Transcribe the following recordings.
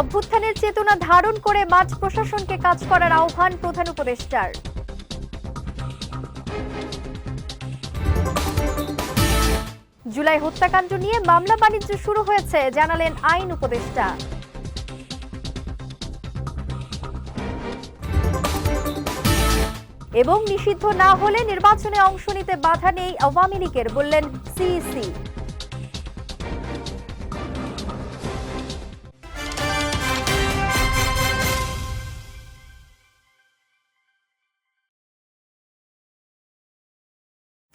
অভ্যুত্থানের চেতনা ধারণ করে মাঠ প্রশাসনকে কাজ করার আহ্বান প্রধান উপদেষ্টার। জুলাই হত্যাকাণ্ড নিয়ে মামলা বাণিজ্য শুরু হয়েছে, জানালেন আইন উপদেষ্টা। এবং নিষিদ্ধ না হলে নির্বাচনে অংশ নিতে বাধা নেই আওয়ামী লীগের, বললেন সিইসি।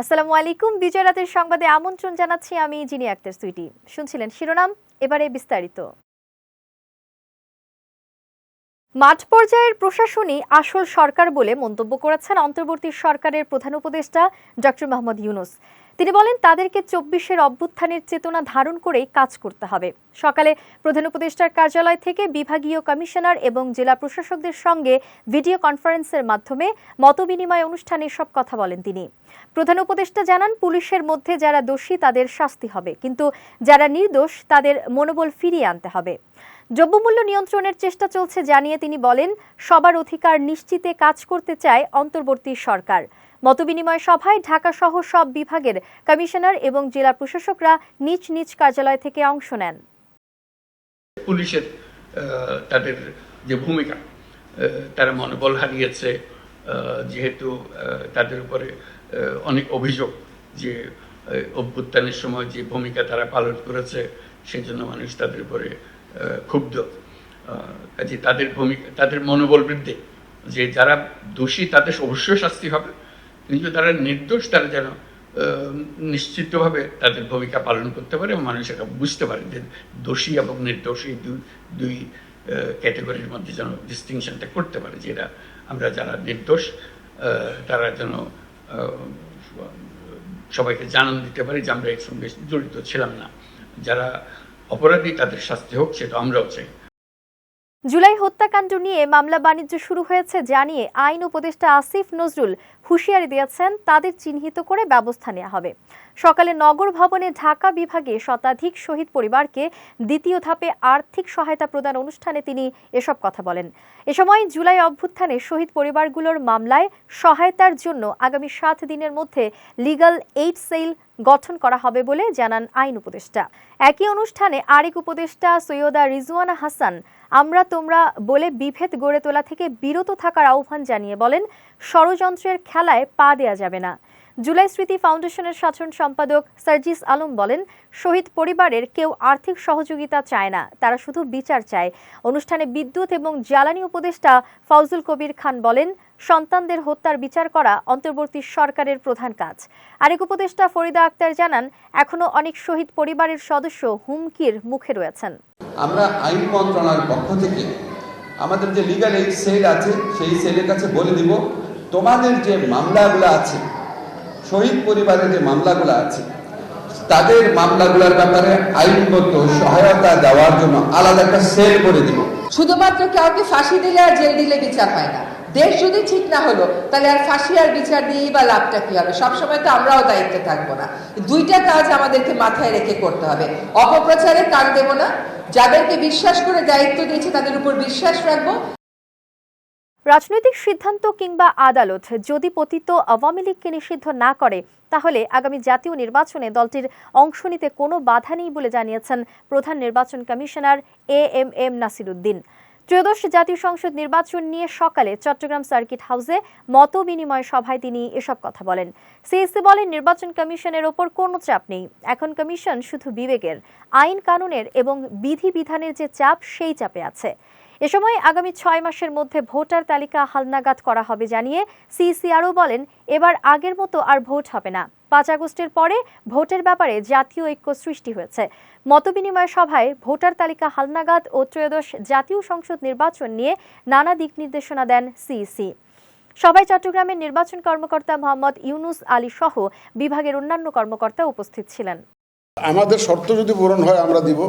আসসালামু আলাইকুম। বিজয় রাতের সংবাদে আমন্ত্রণ জানাচ্ছি আমি জিনি আক্তার সুইটি। শুনছিলেন শিরোনাম, এবারে বিস্তারিত। মাঠ পর্যায়ের প্রশাসনই আসল সরকার বলে মন্তব্য করেছেন অন্তর্বর্তী সরকারের প্রধান উপদেষ্টা ডক্টর মোহাম্মদ ইউনুস। তিনি বলেন, তাদেরকে চব্বিশের অভ্যুত্থানের চেতনা ধারণ করেই কাজ করতে হবে। সকালে প্রধান উপদেষ্টার কার্যালয় থেকে বিভাগীয় কমিশনার এবং জেলা প্রশাসকদের সঙ্গে ভিডিও কনফারেন্সের মাধ্যমে মতবিনিময় অনুষ্ঠানে সব কথা বলেন তিনি। প্রধান উপদেষ্টা জানান, পুলিশের মধ্যে যারা দোষী তাদের শাস্তি হবে, কিন্তু যারা নির্দোষ তাদের মনোবল ফিরিয়ে আনতে হবে। দ্রব্যমূল্য নিয়ন্ত্রণের চেষ্টা চলছে জানিয়ে তিনি বলেন, সবার অধিকার নিশ্চিতে কাজ করতে চায় অন্তর্বর্তী সরকার। মতবিনিময় সভায় ঢাকা সহ সব বিভাগের কমিশনার এবং জেলা প্রশাসকরা নিজ নিজ কার্যালয় থেকে অংশ নেন। পুলিশের তাদের যে ভূমিকা তারা মনোবল হারিয়েছে যেহেতু তাদের উপরে অনেক অভিযোগ যে অভ্যুত্থানের সময় যে ভূমিকা তারা পালন করেছে সেই জন্য মানুষ তাদের উপরে ক্ষুব্ধ। কাজে তাদের ভূমিকা, তাদের মনোবল বৃদ্ধি। যে যারা দোষী, তাদের অবশ্যই শাস্তি হবে। কিন্তু তারা নির্দোষ, তারা যেন নিশ্চিতভাবে তাদের ভূমিকা পালন করতে পারে এবং মানুষ এটা বুঝতে পারে যে দোষী এবং নির্দোষী দুই দুই ক্যাটাগরির মধ্যে যেন ডিস্টিংশনটা করতে পারে যে এরা, আমরা যারা নির্দোষ তারা যেন সবাইকে জানান দিতে পারি যে আমরা এর সঙ্গে জড়িত ছিলাম না। যারা অপরাধী তাদের শাস্তি হোক, সেটা আমরাও চাই। জুলাই হত্যাকাণ্ড নিয়ে মামলা বাণিজ্য শুরু হয়েছে জানিয়ে আইন উপদেষ্টা আসিফ নজরুল হুঁশিয়ারি দিয়েছেন, তাদের চিহ্নিত করে ব্যবস্থা নেওয়া হবে। সকালে নগর ভবনে ঢাকা বিভাগে শতাধিক শহীদ পরিবারকে দ্বিতীয় ধাপে আর্থিক সহায়তা প্রদান অনুষ্ঠানে তিনি এসব কথা বলেন। এ সময় জুলাই অভ্যুত্থানে শহীদ পরিবারগুলোর মামলায় সহায়তার জন্য আগামী সাত দিনের মধ্যে লিগাল এইড সেল গঠন করা হবে বলে জানান আইন উপদেষ্টা। একই অনুষ্ঠানে আরেক উপদেষ্টা সৈয়দা রিজওয়ানা হাসান, আমরা তোমরা বলে বিভেদ গড়ে তোলা থেকে বিরত থাকার আহ্বান জানিয়ে বলেন, ষড়যন্ত্রের খেলায় পা দেয়া যাবে না। জুলাই স্মৃতি ফাউন্ডেশনের সাধারণ সম্পাদক সার্জিস আলম বলেন, শহীদ পরিবারের কেউ আর্থিক সহযোগিতা চায় না, তারা শুধু বিচার চায়। অনুষ্ঠানে বিদ্যুৎ এবং জ্বালানি উপদেষ্টা ফজলুল কবির খান বলেন, সন্তানদের হত্যার বিচার করা অন্তর্বর্তী সরকারের প্রধান কাজ। আরেক উপদেষ্টা ফরিদা আক্তার জানান, এখনও অনেক শহীদ পরিবারের সদস্য হুমকির মুখে রয়েছেন। আমরা আইন মন্ত্রণালয়ের পক্ষ থেকে আমাদের যে লিগাল এইড সেল আছে, সেই সেলের কাছে বলে দিব তোমাদের যে মামলাগুলো আছে, শহীদ পরিবারের যে মামলাগুলো আছে, তাদের মামলাগুলোর ব্যাপারে আইনগত সহায়তা দেওয়ার জন্য আলাদা একটা সেল করে দিব। শুধুমাত্র কাউকে ফাঁসি দিলে আর জেল দিলে বিচার হয় না। দেশ যদি ঠিক না হলো, তাহলে আর ফাঁসি আর বিচার দিয়েই বা লাভটা কি হবে? সবসময় তো আমরাও দায়িত্বে থাকব না। দুইটা কাজ আমাদেরকে মাথায় রেখে করতে হবে। অপপ্রচারে কান দেব না। যাদেরকে বিশ্বাস করে দায়িত্ব দিয়েছে, তাদের উপর বিশ্বাস রাখব। রাজনৈতিক সিদ্ধান্ত কিংবা আদালত যদি পতিত আওয়ামী লীগকে নিষিদ্ধ না করে, তাহলে আগামী জাতীয় নির্বাচনে দলটির অংশ নিতে কোনো বাধা নেই বলে জানিয়েছেন প্রধান নির্বাচন commissioner A M M Nasiruddin. ত্রয়োদশ জাতীয় সংসদ নির্বাচন নিয়ে সকালে চট্টগ্রাম সার্কিট হাউসে মত বিনিময় সভায় তিনি এসব কথা বলেন। সিএসসি বলেন, নির্বাচন কমিশনের ওপর কোনো চাপ নেই। এখন কমিশন শুধু বিবেকের, আইন কানুনের এবং বিধিবিধানের যে চাপ, সেই চাপে আছে। এ সময় আগামী ছয় মাসের মধ্যে ভোটার তালিকা হালনাগাদ করা হবে জানিয়ে সিইসি আরও বলেন, এবার আগের মতো আর ভোট হবে না। পাঁচ আগস্টের পরে ভোটের ব্যাপারে জাতীয় ঐক্য সৃষ্টি হয়েছে। মতবিনিময় সভায় ভোটার তালিকা হালনাগাদ ও ত্রয়োদশ জাতীয় সংসদ নির্বাচন নিয়ে নানা দিক নির্দেশনা দেন সিইসি। সবাই চট্টগ্রামের নির্বাচন কর্মকর্তা মোহাম্মদ ইউনুস আলী সহ বিভাগের অন্যান্য কর্মকর্তা উপস্থিত ছিলেন। আমাদের শর্ত যদি পূরণ হয় আমরা দিব।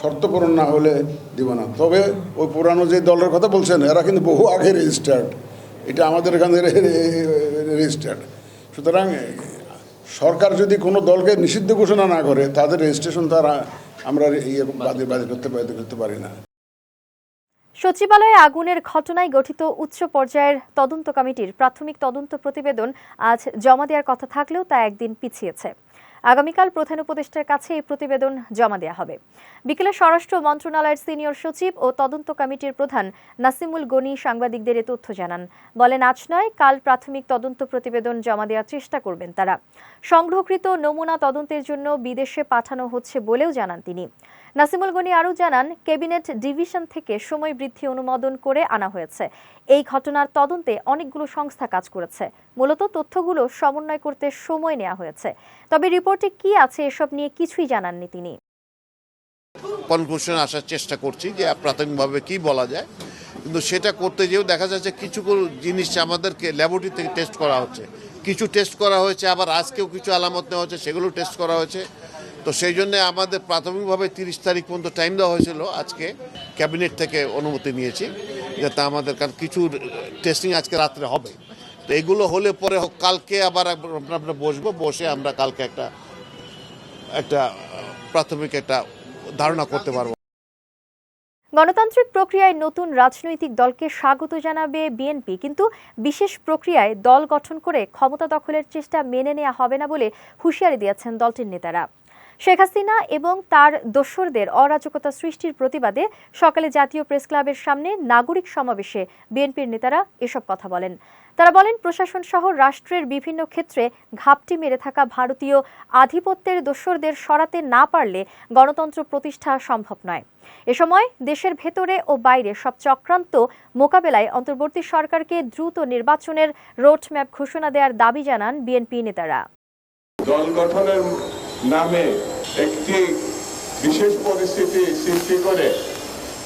শর্ত পূরণ না হলে দিব না। তবে ওই পুরানো যে দলের কথা বলছেন, এরা কিন্তু বহু আগে রেজিস্টার্ড এটা আমাদের এখানে রেজিস্টার্ড সুতরাং, সরকার যদি কোনো দলকে নিষিদ্ধ ঘোষণা না করে, তাদের রেজিস্ট্রেশন তারা আমরা ইয়ে বাদে বাদে করতে করতে পারি না। সচিবালয়ে আগুনের ঘটনায় গঠিত উচ্চ পর্যায়ের তদন্ত কমিটির প্রাথমিক তদন্ত প্রতিবেদন আজ জমা দেওয়ার কথা থাকলেও তা একদিন পিছিয়েছে। আগামীকাল প্রধান উপদেষ্টার কাছে এই প্রতিবেদন জমা দেওয়া হবে। বিকেলে স্বরাষ্ট্র মন্ত্রণালয়ের সিনিয়র সচিব ও তদন্ত কমিটির প্রধান নাসিমুল গনি সাংবাদিকদের এ তথ্য জানান। বলেন, আজ নয়, কাল প্রাথমিক তদন্ত প্রতিবেদন জমা দেওয়ার চেষ্টা করবেন তারা। সংগ্রহকৃত নমুনা তদন্তের জন্য বিদেশে পাঠানো হচ্ছে বলেও জানান তিনি। নাসিমুল গনি আরও জানান, ক্যাবিনেট ডিভিশন থেকে সময় বৃদ্ধি অনুমোদন করে আনা হয়েছে। এই ঘটনার তদন্তে অনেকগুলো সংস্থা কাজ করেছে। মূলত তথ্যগুলো সমন্বয় করতে সময় নেওয়া হয়েছে। তবে রিপোর্টে কি আছে এসব নিয়ে কিছুই জানাননি তিনি। কনক্লুশন আসার চেষ্টা করছি যে প্রাথমিকভাবে কি বলা যায়। কিন্তু সেটা করতে যেও দেখা যাচ্ছে কিছু জিনিস আমাদেরকে ল্যাবরেটরি থেকে টেস্ট করা হচ্ছে। কিছু টেস্ট করা হয়েছে, আবার আজকেও কিছু আলামত নেওয়া হচ্ছে, সেগুলো টেস্ট করা হয়েছে। তো সেই জন্য আমাদের প্রাথমিকভাবে তিরিশ তারিখ পর্যন্ত টাইম দেওয়া হয়েছিল। আজকে ক্যাবিনেট থেকে অনুমতি নিয়েছি যাতে আমাদের কারণ কিছু টেস্টিং আজকে রাত্রে হবে। তো এগুলো হলে পরে কালকে আবার আমরা বসবো, বসে আমরা কালকে একটা একটা, প্রাথমিক একটা ধারণা করতে পারব। গণতান্ত্রিক প্রক্রিয়ায় নতুন রাজনৈতিক দলকে স্বাগত জানাবে বিএনপি, কিন্তু বিশেষ প্রক্রিয়ায় দল গঠন করে ক্ষমতা দখলের চেষ্টা মেনে নেওয়া হবে না বলে হুঁশিয়ারি দিয়েছেন দলটির নেতারা। শেখ হাসিনা এবং তার দোসরদের অরাজকতা সৃষ্টির প্রতিবাদে সকালে জাতীয় প্রেস ক্লাবের সামনে নাগরিক সমাবেশে বিএনপির নেতারা এসব কথা বলেন। তারা বলেন, প্রশাসন সহ রাষ্ট্রের বিভিন্ন ক্ষেত্রে ঘাপটি মেরে থাকা ভারতীয় আধিপত্যের দোসরদের সরাতে না পারলে গণতন্ত্র প্রতিষ্ঠা সম্ভব নয়। এ সময় দেশের ভেতরে ও বাইরে সব চক্রান্ত মোকাবেলায় অন্তর্বর্তী সরকারকে দ্রুত নির্বাচনের রোডম্যাপ ঘোষণা দেওয়ার দাবি জানান বিএনপি নেতারা। দল গঠনের নামে একটি বিশেষ পরিস্থিতি সৃষ্টি করে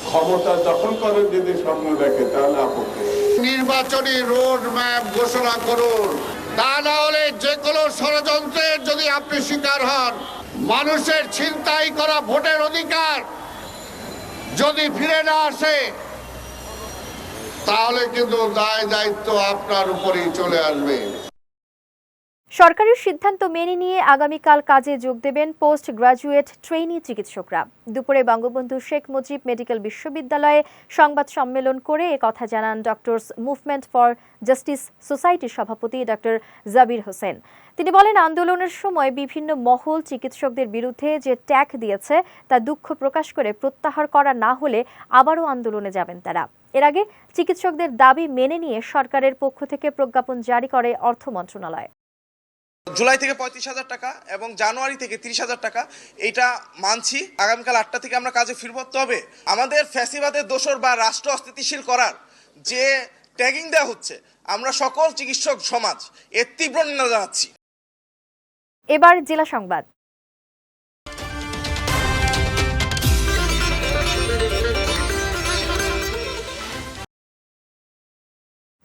ক্ষমতা দখল করার যদি স্বপ্ন দেখে, তাহলে আপত্তি। নির্বাচনী রোড ম্যাপ ঘোষণা করুন তা না হলে যে কোনো ষড়যন্ত্রের যদি আপনি শিকার হন, মানুষের ছিনতাই করা ভোটের অধিকার যদি ফিরে না আসে, তাহলে কিন্তু দায় দায়িত্ব আপনার উপরেই চলে আসবে সরকারের সিদ্ধান্ত মেনে নিয়ে আগামীকাল কাজে যোগ দেবেন পোস্ট গ্রাজুয়েট ট্রেনি চিকিৎসকরা। দুপুরে বঙ্গবন্ধু শেখ মুজিব মেডিকেল বিশ্ববিদ্যালয়ে সংবাদ সম্মেলন করে কথা জানান ডক্টরস মুভমেন্ট ফর জাস্টিস সোসাইটির সভাপতি ডক্টর জাবির হোসেন। তিনি বলেন, আন্দোলনের সময় বিভিন্ন মহল চিকিৎসকদের বিরুদ্ধে যে ট্যাগ দিয়েছে, তা দুঃখ প্রকাশ করে প্রত্যাহার করা না হলে আবারও আন্দোলনে যাবেন তারা। এর আগে চিকিৎসকদের দাবি মেনে নিয়ে সরকারের পক্ষ থেকে প্রজ্ঞাপন জারি করে অর্থ মন্ত্রণালয়। জুলাই থেকে পঁয়ত্রিশ হাজার টাকা এবং জানুয়ারি থেকে তিরিশ হাজার টাকা এটা মানছি। আগামীকাল আটটা থেকে আমরা কাজে ফিরব। তবে আমাদের ফ্যাসিবাদের দোষর বা রাষ্ট্র অস্থিতিশীল করার যে ট্যাগিং দেওয়া হচ্ছে, আমরা সকল চিকিৎসক সমাজ এর তীব্র নিন্দা জানাচ্ছি। এবার জেলা সংবাদ।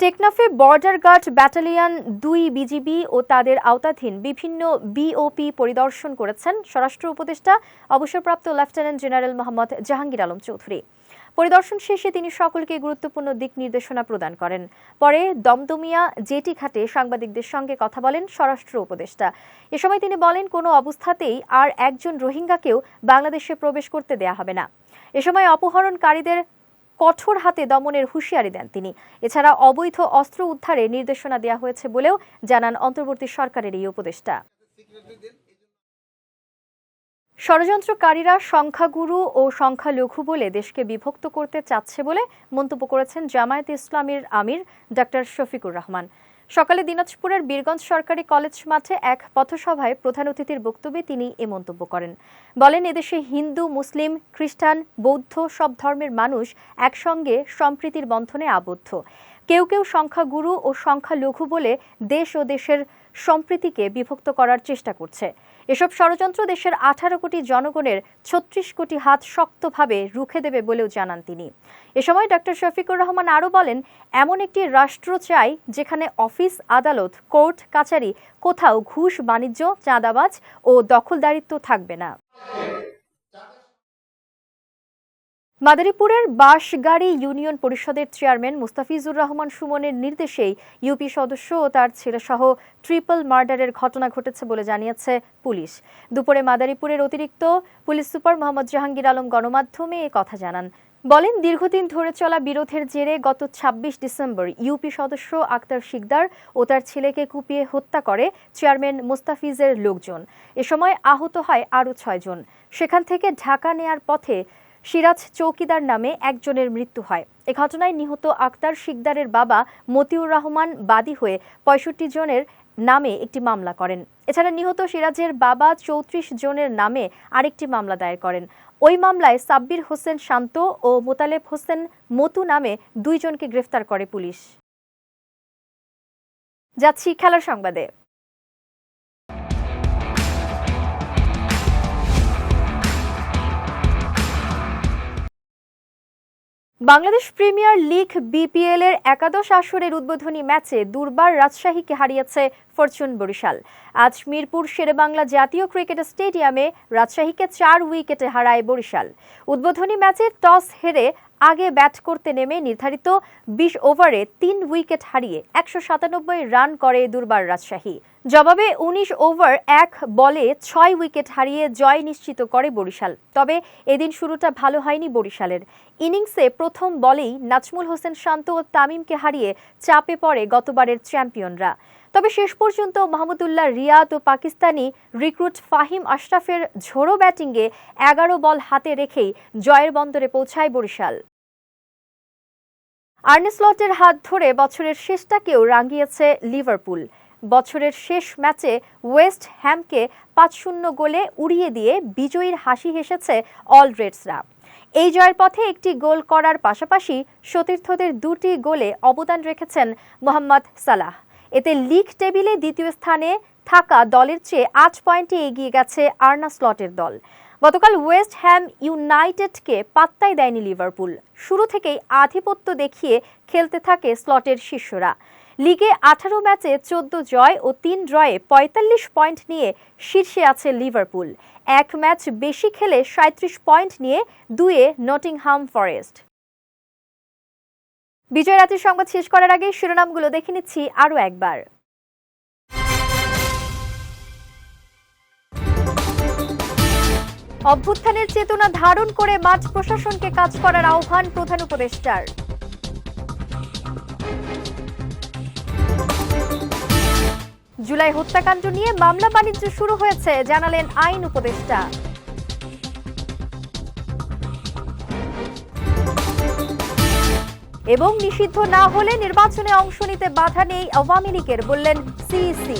টেকনাফে বর্ডার গার্ড ব্যাটালিয়ন দুই বিজিবি ও তাদের আওতাধীন বিভিন্ন বিওপি পরিদর্শন করেছেন স্বরাষ্ট্র উপদেষ্টা, অবসরপ্রাপ্ত লেফটেন্যান্ট জেনারেল মোহাম্মদ জাহাঙ্গীর আলম চৌধুরী। পরিদর্শন শেষে তিনি সকলকে গুরুত্বপূর্ণ দিক নির্দেশনা প্রদান করেন। পরে দমদমিয়া জেটি ঘাটে সাংবাদিকদের সঙ্গে কথা বলেন স্বরাষ্ট্র উপদেষ্টা। এ সময় তিনি বলেন, কোনো অবস্থাতেই আর একজন রোহিঙ্গাকেও বাংলাদেশে প্রবেশ করতে দেয়া হবে না। এ সময় অপহরণকারীদের কঠোর হাতে দমনের হুঁশিয়ারি দেন তিনি। এছাড়া অবৈধ অস্ত্র উদ্ধারে নির্দেশনা দেওয়া হয়েছে বলেও জানান অন্তর্বর্তী সরকারের এই উপদেষ্টা। ষড়যন্ত্রকারীরা সংখ্যাগুরু ও সংখ্যালঘু বলে দেশকে বিভক্ত করতে চাচ্ছে বলে মন্তব্য করেছেন জামায়াত ইসলামীর আমির ডক্টর শফিকুর রহমান। সকালে দিনাজপুরের বীরগঞ্জ সরকারি কলেজ মাঠে এক পথসভায় প্রধান অতিথির বক্তব্যে তিনি এ মন্তব্য করেন। বলেন, এদেশে হিন্দু, মুসলিম, খ্রিস্টান, বৌদ্ধ সব ধর্মের মানুষ একসঙ্গে সম্প্রীতির বন্ধনে আবদ্ধ। কেউ কেউ সংখ্যাগুরু ও সংখ্যালঘু বলে দেশ ও দেশের সম্প্রীতিকে বিভক্ত করার চেষ্টা করছে। এসব ষড়যন্ত্র দেশের আঠারো কোটি জনগণের ছত্রিশ কোটি হাত শক্তভাবে রুখে দেবে বলেও জানান তিনি। এ সময় ডক্টর শফিকুর রহমান আরও বলেন, এমন একটি রাষ্ট্র চাই যেখানে অফিস, আদালত, কোর্ট, কাচারি কোথাও ঘুষ, বাণিজ্য, চাঁদাবাজ ও দখলদারিত্ব থাকবে না। মাদারীপুরের বাঁশগাড়ি ইউনিয়ন পরিষদের চেয়ারম্যান মুস্তাফিজুর রহমান সুমনের নির্দেশেই ইউপি সদস্য ও তার ছেলেসহ ট্রিপল মার্ডারের ঘটনা ঘটেছে বলে জানিয়েছে পুলিশ। দুপুরে মাদারীপুরের অতিরিক্ত পুলিশ সুপার মোহাম্মদ জাহাঙ্গীর আলম গণমাধ্যমে এ কথা জানান। বলেন, দীর্ঘদিন ধরে চলা বিরোধের জেরে গত ২৬ ডিসেম্বর ইউপি সদস্য আক্তার শিকদার ও তার ছেলেকে কুপিয়ে হত্যা করে চেয়ারম্যান মুস্তাফিজের লোকজন। এ সময় আহত হয় আরও ছয়জন। সেখান থেকে ঢাকা নেয়ার পথে সিরাজ চৌকিদার নামে একজনের মৃত্যু হয়। এ ঘটনায় নিহত আক্তার শিকদারের বাবা মতিউর রহমান বাদী হয়ে পঁয়ষট্টি জনের নামে একটি মামলা করেন। এছাড়া নিহত সিরাজের বাবা চৌত্রিশ জনের নামে আরেকটি মামলা দায়ের করেন। ওই মামলায় সাব্বির হোসেন শান্ত ও মোতালেব হোসেন মতু নামে দুইজনকে গ্রেফতার করে পুলিশ। যাচ্ছি খেলার সংবাদে। বাংলাদেশ প্রিমিয়ার লিগ বিপিএল এর একাদশ আসরের উদ্বোধনী ম্যাচে দুর্বার রাজশাহীকে হারিয়েছে ফরচুন বরিশাল। আজ মিরপুর শেরেবাংলা জাতীয় ক্রিকেট স্টেডিয়ামে রাজশাহীকে চার উইকেটে হারায় বরিশাল। উদ্বোধনী ম্যাচে টস হেরে আগে ব্যাট করতে নেমে নির্ধারিত বিশ ওভারে তিন উইকেট হারিয়ে একশো সাতানব্বই রান করে দুর্বার রাজশাহী। জবাবে উনিশ ওভার, এক বলে ছয় উইকেট হারিয়ে জয় নিশ্চিত করে বরিশাল। তবে এদিন শুরুটা ভালো হয়নি বরিশালের। ইনিংসে প্রথম বলেই নাজমুল হোসেন শান্ত ও তামিমকে হারিয়ে চাপে পড়ে গতবারের চ্যাম্পিয়নরা। তবে শেষ পর্যন্ত মাহমুদুল্লাহ রিয়াদ ও পাকিস্তানি রিক্রুট ফাহিম আশরাফের ঝোড়ো ব্যাটিংয়ে এগারো বল হাতে রেখেই জয়ের বন্দরে পৌঁছায় বরিশাল। আর্নে স্লটের হাত ধরে বছরের শেষটাকেও রাঙিয়েছে লিভারপুল। বছরের শেষ ম্যাচে ওয়েস্ট হ্যামকে পাঁচ শূন্য গোলে উড়িয়ে দিয়ে বিজয়ীর হাসি হেসেছে অল রেডসরা। এই জয়ের পথে একটি গোল করার পাশাপাশি সতীর্থদের দুটি গোলে অবদান রেখেছেন মোহাম্মদ সালাহ। এতে লিগ টেবিলে দ্বিতীয় স্থানে থাকা দলের চেয়ে আট পয়েন্টে এগিয়ে গেছে আর্না স্লটের দল। গতকাল ওয়েস্ট হ্যাম ইউনাইটেডকে পাত্তাই দেয়নি লিভারপুল। শুরু থেকেই আধিপত্য দেখিয়ে খেলতে থাকে স্লটের শিষ্যরা লিগে আঠারো ম্যাচে চোদ্দ জয় ও তিন ড্রয়ে পঁয়তাল্লিশ পয়েন্ট নিয়ে শীর্ষে আছে লিভারপুল। এক ম্যাচ বেশি খেলে সাঁত্রিশ পয়েন্ট নিয়ে দুয়ে নটিংহাম ফরেস্ট। বিজয় রাতের সংবাদ শেষ করার আগে শিরোনামগুলো দেখে নিচ্ছি আরও একবার। অভ্যুত্থানের চেতনা ধারণ করে মাঠ প্রশাসনকে কাজ করার আহ্বান প্রধান উপদেষ্টার। জুলাই হত্যাকাণ্ড নিয়ে মামলা বাণিজ্য শুরু হয়েছে, জানালেন আইন উপদেষ্টা। এবং নিষিদ্ধ না হলে নির্বাচনে অংশ নিতে বাধা নেই আওয়ামী লীগের, বললেন সিইসি।